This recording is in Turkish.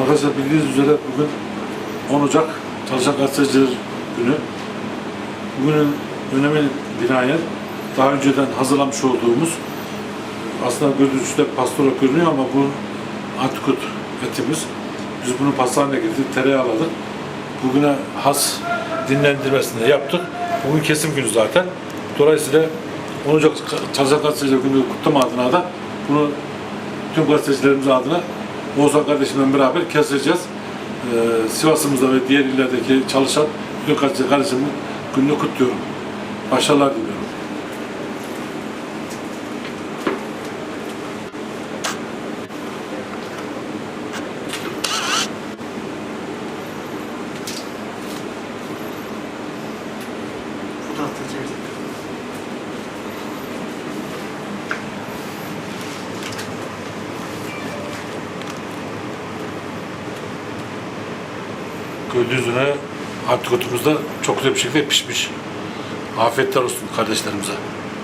Arkadaşlar bildiğiniz üzere bugün 10 Ocak Çalışan Gazeteciler Günü. Bugünün önemi binaen daha önceden hazırlamış olduğumuz aslında görünüşte pastoro görünüyor ama bu antikot etimiz. Biz bunu pastaneye getirdik, tereyağladık. Bugüne has dinlendirmesini yaptık. Bugün kesim günü zaten. Dolayısıyla 10 Ocak Çalışan Gazeteciler Günü kutlama adına da bunu tüm gazetecilerimiz adına Oğuzhan kardeşimle beraber keseceğiz. Ee, Sivas'ımızda ve diğer illerdeki çalışan bütün gazeteci kardeşimin gününü kutluyorum. Başarılar diliyorum. Fotoğrafta çektim. Gördüğünüz üzere antikotumuz da çok güzel bir şekilde pişmiş. Afiyetler olsun kardeşlerimize.